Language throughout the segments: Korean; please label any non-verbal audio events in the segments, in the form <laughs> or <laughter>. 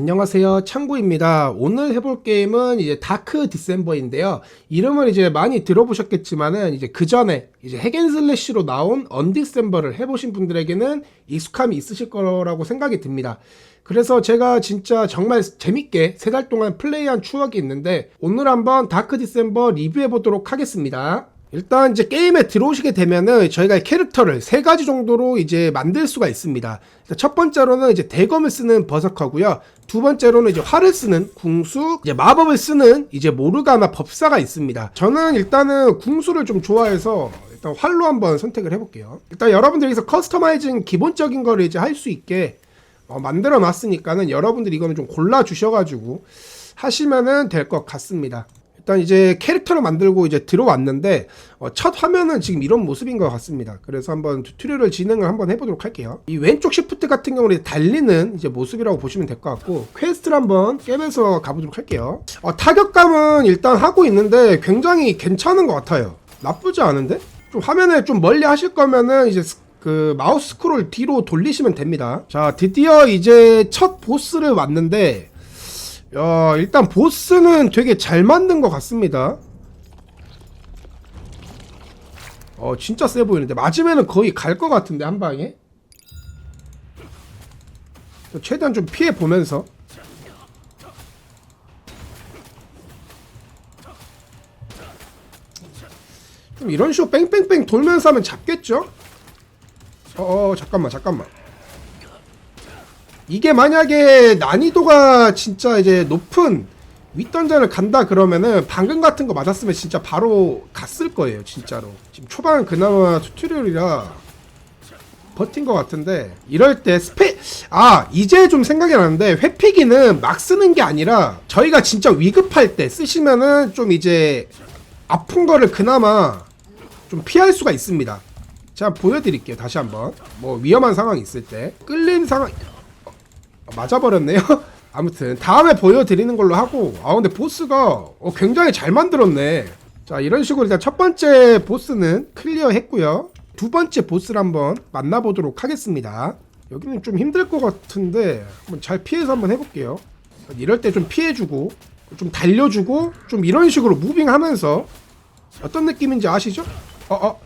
안녕하세요. 창구입니다. 오늘 해볼 게임은 이제 다크 디셈버인데요. 이름을 이제 많이 들어보셨겠지만은 이제 그 전에 이제 핵앤슬래시로 나온 언디셈버를 해보신 분들에게는 익숙함이 있으실 거라고 생각이 듭니다. 그래서 제가 진짜 정말 재밌게 세 달 동안 플레이한 추억이 있는데 오늘 한번 다크 디셈버 리뷰해 보도록 하겠습니다. 일단 이제 게임에 들어오시게 되면은 저희가 캐릭터를 세 가지 정도로 이제 만들 수가 있습니다. 첫 번째로는 이제 대검을 쓰는 버서커고요. 두 번째로는 이제 활을 쓰는 궁수, 이제 마법을 쓰는 이제 모르가나 법사가 있습니다. 저는 일단은 궁수를 좀 좋아해서 일단 활로 한번 선택을 해볼게요. 일단 여러분들 여기서 커스터마이징 기본적인 거를 이제 할 수 있게 어, 만들어 놨으니까는 여러분들이 이거는 좀 골라 주셔가지고 하시면은 될 것 같습니다. 일단 이제 캐릭터를 만들고 이제 들어왔는데 어, 첫 화면은 지금 이런 모습인 것 같습니다. 그래서 한번 튜토리얼 진행을 한번 해보도록 할게요. 이 왼쪽 시프트 같은 경우는 달리는 이제 모습이라고 보시면 될 것 같고 퀘스트를 한번 깨면서 가보도록 할게요. 어, 타격감은 일단 하고 있는데 굉장히 괜찮은 것 같아요. 나쁘지 않은데? 좀 화면에 좀 멀리 하실 거면은 이제 스- 그 마우스 스크롤 뒤로 돌리시면 됩니다. 자 드디어 이제 첫 보스를 왔는데 야, 일단 보스는 되게 잘 만든 것 같습니다. 어, 진짜 세 보이는데 맞으면은 거의 갈 것 같은데 한 방에. 최대한 좀 피해 보면서. 좀 이런 식으로 뺑뺑뺑 돌면서 하면 잡겠죠? 어, 어 잠깐만, 잠깐만. 이게 만약에 난이도가 진짜 이제 높은 윗던전을 간다 그러면은 방금 같은 거 맞았으면 진짜 바로 갔을 거예요 진짜로. 지금 초반 그나마 튜토리얼이라 버틴 것 같은데 이럴 때 스페 아 이제 좀 생각이 나는데 회피기는 막 쓰는 게 아니라 저희가 진짜 위급할 때 쓰시면은 좀 이제 아픈 거를 그나마 좀 피할 수가 있습니다. 제가 보여드릴게요 다시 한번. 뭐 위험한 상황이 있을 때. 끌린 상황 어, 맞아버렸네요. <laughs> 아무튼 다음에 보여드리는 걸로 하고 아 근데 보스가 어, 굉장히 잘 만들었네. 자 이런 식으로 일단 첫 번째 보스는 클리어 했고요. 두 번째 보스를 한번 만나보도록 하겠습니다. 여기는 좀 힘들 것 같은데 한번 잘 피해서 한번 해볼게요. 이럴 때 좀 피해주고 좀 달려주고 좀 이런 식으로 무빙하면서 어떤 느낌인지 아시죠? 어, 어.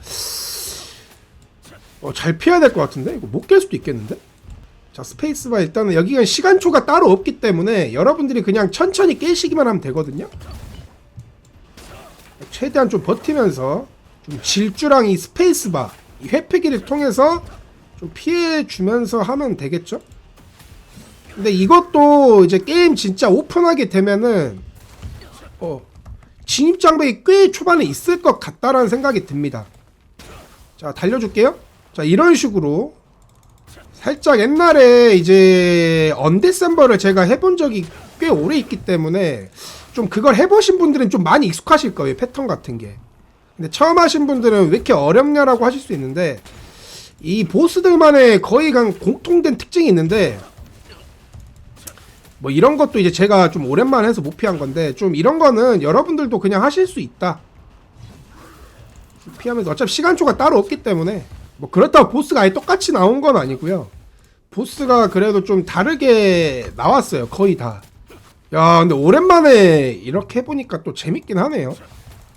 어, 잘 피해야 될 것 같은데? 이거 못 깰 수도 있겠는데? 자 스페이스바 일단은 여기가 시간초가 따로 없기 때문에 여러분들이 그냥 천천히 깨시기만 하면 되거든요. 최대한 좀 버티면서 좀 질주랑 이 스페이스바 이 회피기를 통해서 좀 피해주면서 하면 되겠죠? 근데 이것도 이제 게임 진짜 오픈하게 되면은 어 진입 장벽이 꽤 초반에 있을 것 같다라는 생각이 듭니다. 자 달려줄게요. 자 이런 식으로 살짝 옛날에 이제 언데셈버를 제가 해본 적이 꽤 오래 있기 때문에 좀 그걸 해보신 분들은 좀 많이 익숙하실 거예요 패턴 같은 게. 근데 처음 하신 분들은 왜 이렇게 어렵냐라고 하실 수 있는데 이 보스들만의 거의 간 공통된 특징이 있는데 뭐 이런 것도 이제 제가 좀 오랜만에 해서 못 피한 건데 좀 이런 거는 여러분들도 그냥 하실 수 있다. 피하면서 어차피 시간초가 따로 없기 때문에 뭐 그렇다고 보스가 아예 똑같이 나온 건 아니고요. 보스가 그래도 좀 다르게 나왔어요. 거의 다. 야, 근데 오랜만에 이렇게 해보니까 또 재밌긴 하네요.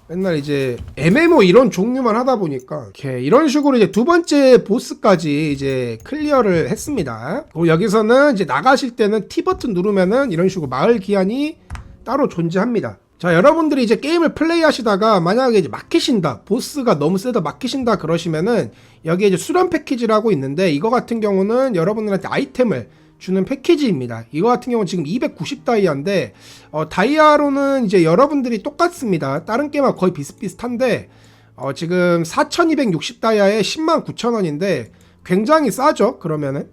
맨날 이제 MMO 이런 종류만 하다 보니까 이렇게 이런 식으로 이제 두 번째 보스까지 이제 클리어를 했습니다. 그리고 여기서는 이제 나가실 때는 T 버튼 누르면은 이런 식으로 마을 기한이 따로 존재합니다. 자, 여러분들이 이제 게임을 플레이 하시다가 만약에 이제 막히신다, 보스가 너무 세다 막히신다 그러시면은 여기에 이제 수련 패키지라고 있는데 이거 같은 경우는 여러분들한테 아이템을 주는 패키지입니다. 이거 같은 경우는 지금 290 다이아인데 어, 다이아로는 이제 여러분들이 똑같습니다. 다른 게임하고 거의 비슷비슷한데 어, 지금 4260 다이아에 10만 9천 원인데 굉장히 싸죠. 그러면은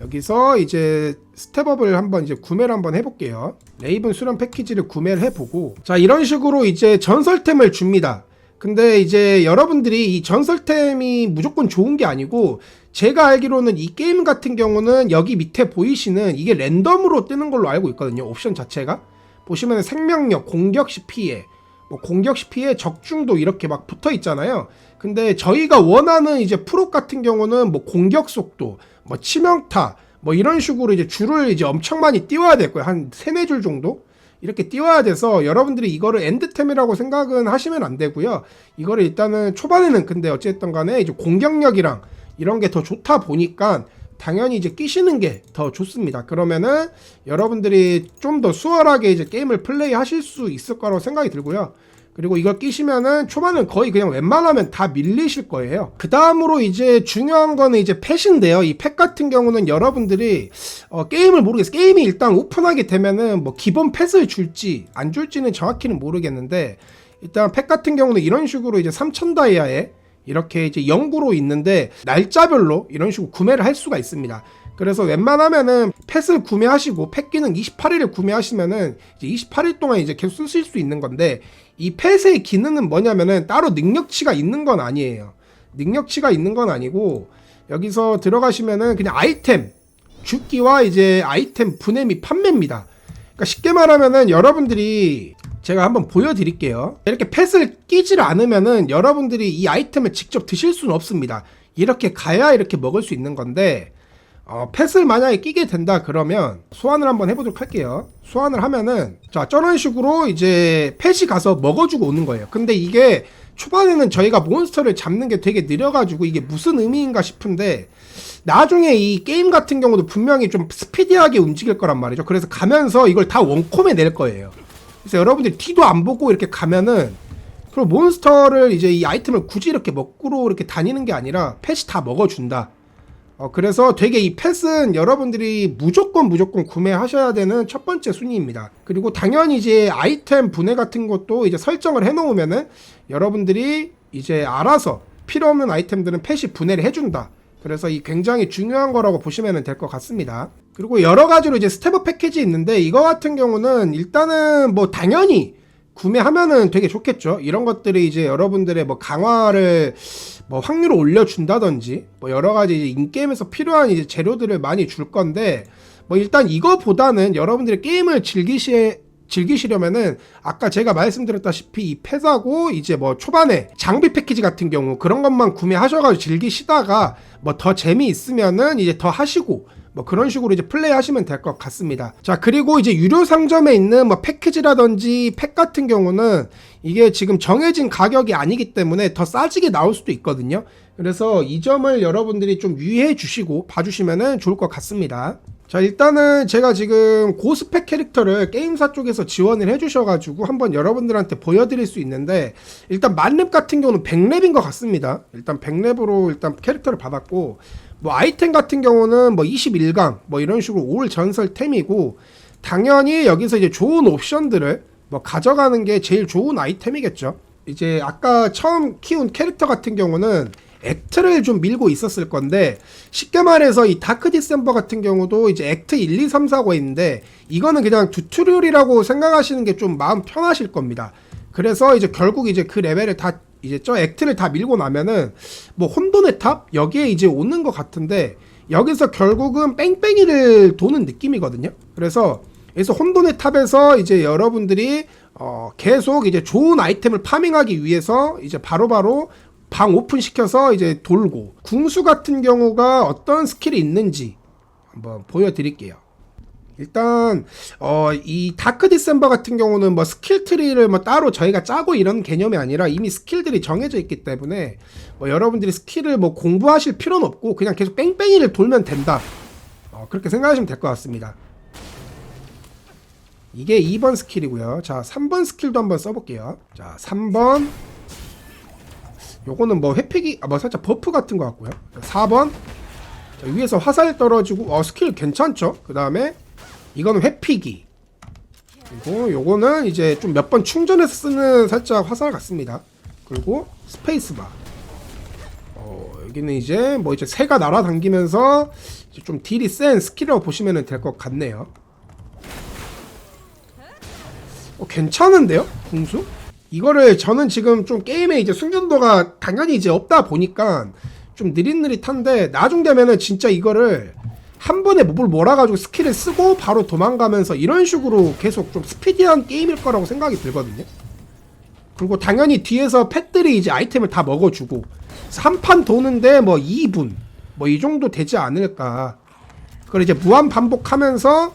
여기서 이제 스텝업을 한번 이제 구매를 한번 해볼게요. 레이븐 수련 패키지를 구매를 해보고 자 이런 식으로 이제 전설템을 줍니다. 근데 이제 여러분들이 이 전설템이 무조건 좋은 게 아니고 제가 알기로는 이 게임 같은 경우는 여기 밑에 보이시는 이게 랜덤으로 뜨는 걸로 알고 있거든요. 옵션 자체가 보시면 생명력, 공격 시 피해, 뭐 공격 시 피해, 적중도 이렇게 막 붙어 있잖아요. 근데 저희가 원하는 이제 프로 같은 경우는 뭐 공격 속도, 뭐 치명타, 뭐 이런 식으로 이제 줄을 이제 엄청 많이 띄워야 될 거예요. 한 세네 줄 정도? 이렇게 띄워야 돼서 여러분들이 이거를 엔드템이라고 생각은 하시면 안 되고요. 이거를 일단은 초반에는 근데 어쨌든 간에 이제 공격력이랑 이런 게 더 좋다 보니까 당연히 이제 끼시는 게 더 좋습니다. 그러면은 여러분들이 좀 더 수월하게 이제 게임을 플레이 하실 수 있을 거라고 생각이 들고요. 그리고 이걸 끼시면은 초반은 거의 그냥 웬만하면 다 밀리실 거예요. 그 다음으로 이제 중요한 거는 이제 펫인데요. 이 펫 같은 경우는 여러분들이 어, 게임을 모르겠어요. 게임이 일단 오픈하게 되면은 뭐 기본 펫을 줄지 안 줄지는 정확히는 모르겠는데 일단 펫 같은 경우는 이런 식으로 이제 3000 다이아에 이렇게 이제 영구로 있는데 날짜별로 이런 식으로 구매를 할 수가 있습니다. 그래서 웬만하면은 펫을 구매하시고 펫 기능 28일을 구매하시면은 이제 28일 동안 이제 계속 쓰실 수 있는 건데 이 펫의 기능은 뭐냐면은 따로 능력치가 있는 건 아니에요. 능력치가 있는 건 아니고 여기서 들어가시면은 그냥 아이템 죽기와 이제 아이템 분해 및 판매입니다. 그러니까 쉽게 말하면은 여러분들이 제가 한번 보여드릴게요. 이렇게 펫을 끼질 않으면은 여러분들이 이 아이템을 직접 드실 수는 없습니다. 이렇게 가야 이렇게 먹을 수 있는 건데 어, 펫을 만약에 끼게 된다 그러면 소환을 한번 해보도록 할게요. 소환을 하면은 자 저런 식으로 이제 펫이 가서 먹어주고 오는 거예요. 근데 이게 초반에는 저희가 몬스터를 잡는 게 되게 느려가지고 이게 무슨 의미인가 싶은데 나중에 이 게임 같은 경우도 분명히 좀 스피디하게 움직일 거란 말이죠. 그래서 가면서 이걸 다 원콤에 낼 거예요. 그래서 여러분들이 뒤도 안 보고 이렇게 가면은 그리고 몬스터를 이제 이 아이템을 굳이 이렇게 먹구로 이렇게 다니는 게 아니라 펫이 다 먹어준다. 어, 그래서 되게 이 펫은 여러분들이 무조건 무조건 구매하셔야 되는 첫 번째 순위입니다. 그리고 당연히 이제 아이템 분해 같은 것도 이제 설정을 해놓으면은 여러분들이 이제 알아서 필요 없는 아이템들은 펫이 분해를 해준다. 그래서 이 굉장히 중요한 거라고 보시면 될 것 같습니다. 그리고 여러 가지로 이제 스텝업 패키지 있는데 이거 같은 경우는 일단은 뭐 당연히 구매하면은 되게 좋겠죠. 이런 것들이 이제 여러분들의 뭐 강화를 뭐 확률을 올려준다든지 뭐 여러 가지 인게임에서 필요한 이제 재료들을 많이 줄 건데 뭐 일단 이거보다는 여러분들이 게임을 즐기시 즐기시려면은 아까 제가 말씀드렸다시피 이 펫하고 이제 뭐 초반에 장비 패키지 같은 경우 그런 것만 구매하셔가지고 즐기시다가 뭐 더 재미 있으면은 이제 더 하시고 뭐 그런 식으로 이제 플레이 하시면 될 것 같습니다. 자, 그리고 이제 유료 상점에 있는 뭐 패키지라든지 팩 같은 경우는 이게 지금 정해진 가격이 아니기 때문에 더 싸지게 나올 수도 있거든요. 그래서 이 점을 여러분들이 좀 유의해 주시고 봐주시면 좋을 것 같습니다. 자, 일단은 제가 지금 고스펙 캐릭터를 게임사 쪽에서 지원을 해주셔가지고 한번 여러분들한테 보여드릴 수 있는데 일단 만렙 같은 경우는 100렙인 것 같습니다. 일단 100렙으로 일단 캐릭터를 받았고 뭐 아이템 같은 경우는 뭐 21강 뭐 이런 식으로 올 전설템이고 당연히 여기서 이제 좋은 옵션들을 뭐 가져가는 게 제일 좋은 아이템이겠죠. 이제 아까 처음 키운 캐릭터 같은 경우는 액트를 좀 밀고 있었을 건데 쉽게 말해서 이 다크 디셈버 같은 경우도 이제 액트 1, 2, 3, 4가 있는데 이거는 그냥 튜토리얼이라고 생각하시는 게 좀 마음 편하실 겁니다. 그래서 이제 결국 이제 그 레벨을 다 이제 저 액트를 다 밀고 나면은 뭐 혼돈의 탑 여기에 이제 오는 것 같은데 여기서 결국은 뺑뺑이를 도는 느낌이거든요. 그래서 그래서 혼돈의 탑에서 이제 여러분들이 어 계속 이제 좋은 아이템을 파밍하기 위해서 이제 바로바로 방 오픈 시켜서 이제 돌고 궁수 같은 경우가 어떤 스킬이 있는지 한번 보여드릴게요. 일단 어 이 다크 디셈버 같은 경우는 뭐 스킬 트리를 뭐 따로 저희가 짜고 이런 개념이 아니라 이미 스킬들이 정해져 있기 때문에 뭐 여러분들이 스킬을 뭐 공부하실 필요는 없고 그냥 계속 뺑뺑이를 돌면 된다. 어 그렇게 생각하시면 될 것 같습니다. 이게 2번 스킬이고요. 자, 3번 스킬도 한번 써볼게요. 자, 3번. 요거는 뭐 회픽이, 아, 뭐 살짝 버프 같은 것 같고요. 4번. 자, 위에서 화살 떨어지고, 어, 스킬 괜찮죠? 그 다음에, 이거는 회피기. 그리고 요거는 이제 좀 몇 번 충전해서 쓰는 살짝 화살 같습니다. 그리고 스페이스바. 어, 여기는 이제 뭐 이제 새가 날아다니면서 이제 좀 딜이 센 스킬이라고 보시면 될 것 같네요. 어, 괜찮은데요? 궁수? 이거를 저는 지금 좀 게임에 이제 숙련도가 당연히 이제 없다 보니까 좀 느릿느릿한데 나중 되면은 진짜 이거를 한 번에 몹을 몰아가지고 스킬을 쓰고 바로 도망가면서 이런 식으로 계속 좀 스피디한 게임일 거라고 생각이 들거든요. 그리고 당연히 뒤에서 펫들이 이제 아이템을 다 먹어주고 한 판 도는데 뭐 2분 뭐 이 정도 되지 않을까 그걸 이제 무한 반복하면서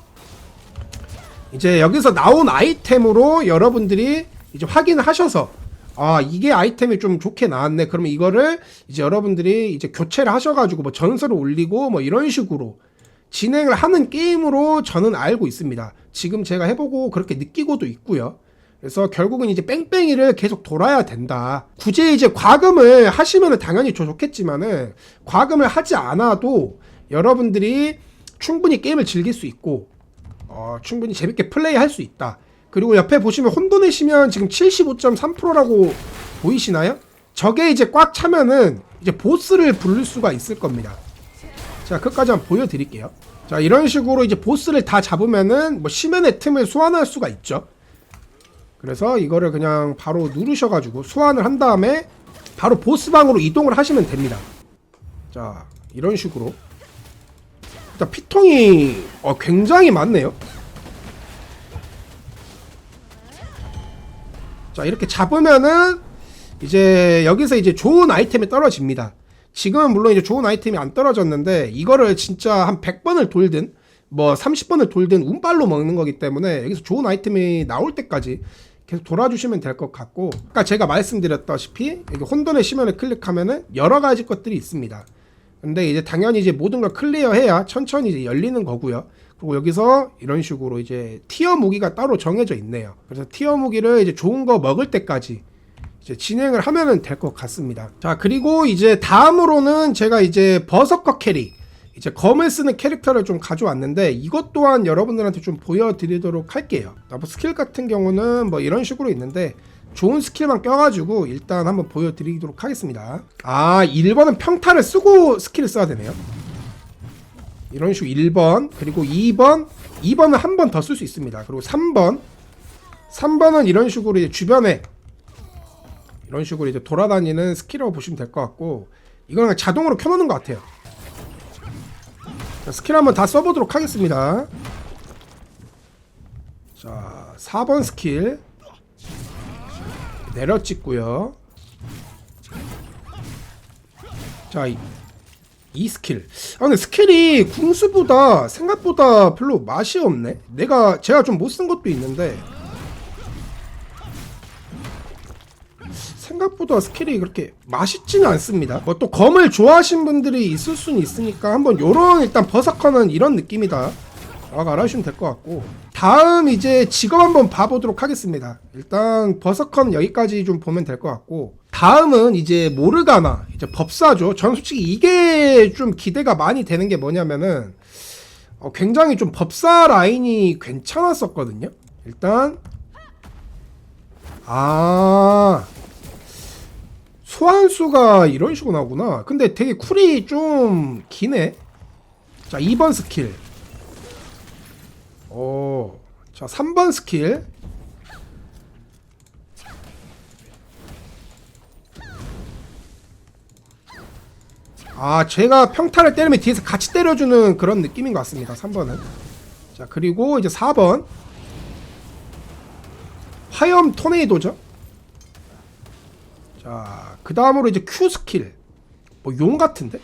이제 여기서 나온 아이템으로 여러분들이 이제 확인하셔서 아 이게 아이템이 좀 좋게 나왔네 그러면 이거를 이제 여러분들이 이제 교체를 하셔가지고 뭐 전설을 올리고 뭐 이런 식으로 진행을 하는 게임으로 저는 알고 있습니다 지금 제가 해보고 그렇게 느끼고도 있고요 그래서 결국은 이제 뺑뺑이를 계속 돌아야 된다. 굳이 이제 과금을 하시면 당연히 좋- 좋겠지만은 과금을 하지 않아도 여러분들이 충분히 게임을 즐길 수 있고 어, 충분히 재밌게 플레이할 수 있다. 그리고 옆에 보시면 혼돈의시면 지금 75.3%라고 보이시나요? 저게 이제 꽉 차면은 이제 보스를 부를 수가 있을 겁니다. 자, 그까지 한번 보여드릴게요. 자, 이런 식으로 이제 보스를 다 잡으면은 뭐 시면의 틈을 소환할 수가 있죠. 그래서 이거를 그냥 바로 누르셔가지고 소환을 한 다음에 바로 보스방으로 이동을 하시면 됩니다. 자, 이런 식으로. 일단 피통이 어, 굉장히 많네요. 자, 이렇게 잡으면은 이제 여기서 이제 좋은 아이템이 떨어집니다. 지금은 물론 이제 좋은 아이템이 안 떨어졌는데 이거를 진짜 한 100번을 돌든 뭐 30번을 돌든 운빨로 먹는 거기 때문에 여기서 좋은 아이템이 나올 때까지 계속 돌아주시면 될 것 같고 아까 제가 말씀드렸다시피 여기 혼돈의 시면을 클릭하면은 여러 가지 것들이 있습니다. 근데 이제 당연히 이제 모든 걸 클리어해야 천천히 이제 열리는 거고요. 그리고 여기서 이런 식으로 이제 티어 무기가 따로 정해져 있네요. 그래서 티어 무기를 이제 좋은 거 먹을 때까지 이제 진행을 하면은 될 것 같습니다. 자, 그리고 이제 다음으로는 제가 이제 버서커 캐릭, 이제 검을 쓰는 캐릭터를 좀 가져왔는데 이것 또한 여러분들한테 좀 보여드리도록 할게요. 자, 뭐 스킬 같은 경우는 뭐 이런 식으로 있는데 좋은 스킬만 껴가지고 일단 한번 보여드리도록 하겠습니다. 아, 1번은 평타를 쓰고 스킬을 써야 되네요. 이런 식으로 1번, 그리고 2번, 2번은 한 번 더 쓸 수 있습니다. 그리고 3번, 3번은 이런 식으로 이제 주변에 이런 식으로 이제 돌아다니는 스킬이라고 보시면 될 것 같고 이거는 자동으로 켜놓는 것 같아요. 자, 스킬 한번 다 써보도록 하겠습니다. 자, 4번 스킬 내려 찍고요. 자, 이, 이 스킬. 아 근데 스킬이 궁수보다 생각보다 별로 맛이 없네. 내가 제가 좀 못 쓴 것도 있는데 생각보다 스킬이 그렇게 맛있지는 않습니다. 뭐 또 검을 좋아하시는 분들이 있을 수는 있으니까 한번 요런 일단 버서커는 이런 느낌이다. 라고 알아주시면 될 것 같고 다음 이제 직업 한번 봐보도록 하겠습니다. 일단 버서커는 여기까지 좀 보면 될 것 같고 다음은 이제 모르가나 이제 법사죠. 전 솔직히 이게 좀 기대가 많이 되는 게 뭐냐면은 어, 굉장히 좀 법사 라인이 괜찮았었거든요. 일단 아 소환수가 이런 식으로 나오구나. 근데 되게 쿨이 좀 기네. 자, 2번 스킬. 오. 자, 3번 스킬. 아, 제가 평타를 때리면 뒤에서 같이 때려주는 그런 느낌인 것 같습니다. 3번은. 자, 그리고 이제 4번. 화염 토네이도죠. 자, 그 다음으로 이제 Q 스킬. 뭐 용 같은데?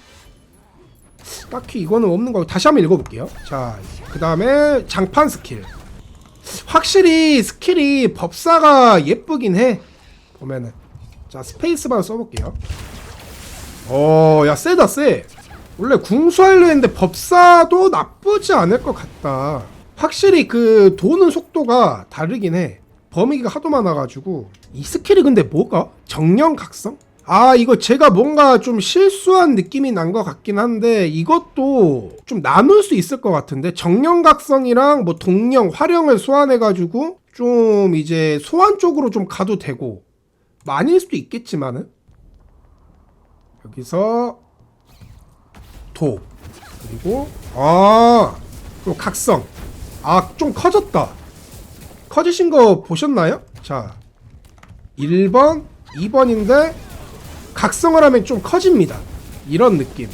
딱히 이거는 없는 거고 다시 한번 읽어볼게요. 자, 그 다음에 장판 스킬. 확실히 스킬이 법사가 예쁘긴 해. 보면은. 자, 스페이스바 써볼게요. 어, 야, 세다, 세. 원래 궁수하려 했는데 법사도 나쁘지 않을 것 같다. 확실히 그 도는 속도가 다르긴 해. 범위가 하도 많아가지고 이 스킬이 근데 뭐가? 정령각성? 아 이거 제가 뭔가 좀 실수한 느낌이 난 것 같긴 한데 이것도 좀 나눌 수 있을 것 같은데 정령각성이랑 뭐 동령, 화령을 소환해가지고 좀 이제 소환 쪽으로 좀 가도 되고 뭐 아닐 수도 있겠지만은. 여기서 도. 그리고 아 그리고 각성. 아 좀 커졌다. 커지신 거 보셨나요? 자 1번 2번인데 각성을 하면 좀 커집니다 이런 느낌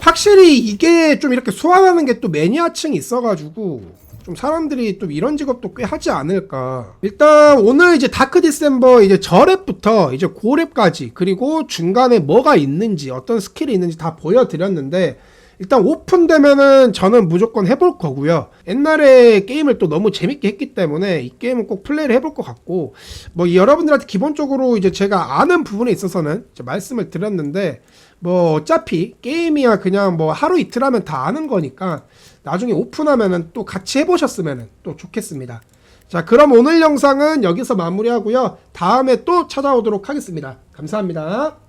확실히 이게 좀 이렇게 소환하는 게 또 매니아층이 있어가지고 좀 사람들이 또 이런 직업도 꽤 하지 않을까. 일단 오늘 이제 다크 디셈버 이제 저랩부터 이제 고랩까지 그리고 중간에 뭐가 있는지 어떤 스킬이 있는지 다 보여드렸는데 일단 오픈되면은 저는 무조건 해볼 거고요. 옛날에 게임을 또 너무 재밌게 했기 때문에 이 게임은 꼭 플레이를 해볼 것 같고 뭐 여러분들한테 기본적으로 이제 제가 아는 부분에 있어서는 말씀을 드렸는데 뭐 어차피 게임이야 그냥 뭐 하루 이틀 하면 다 아는 거니까 나중에 오픈하면은 또 같이 해보셨으면은 또 좋겠습니다. 자 그럼 오늘 영상은 여기서 마무리하고요. 다음에 또 찾아오도록 하겠습니다. 감사합니다.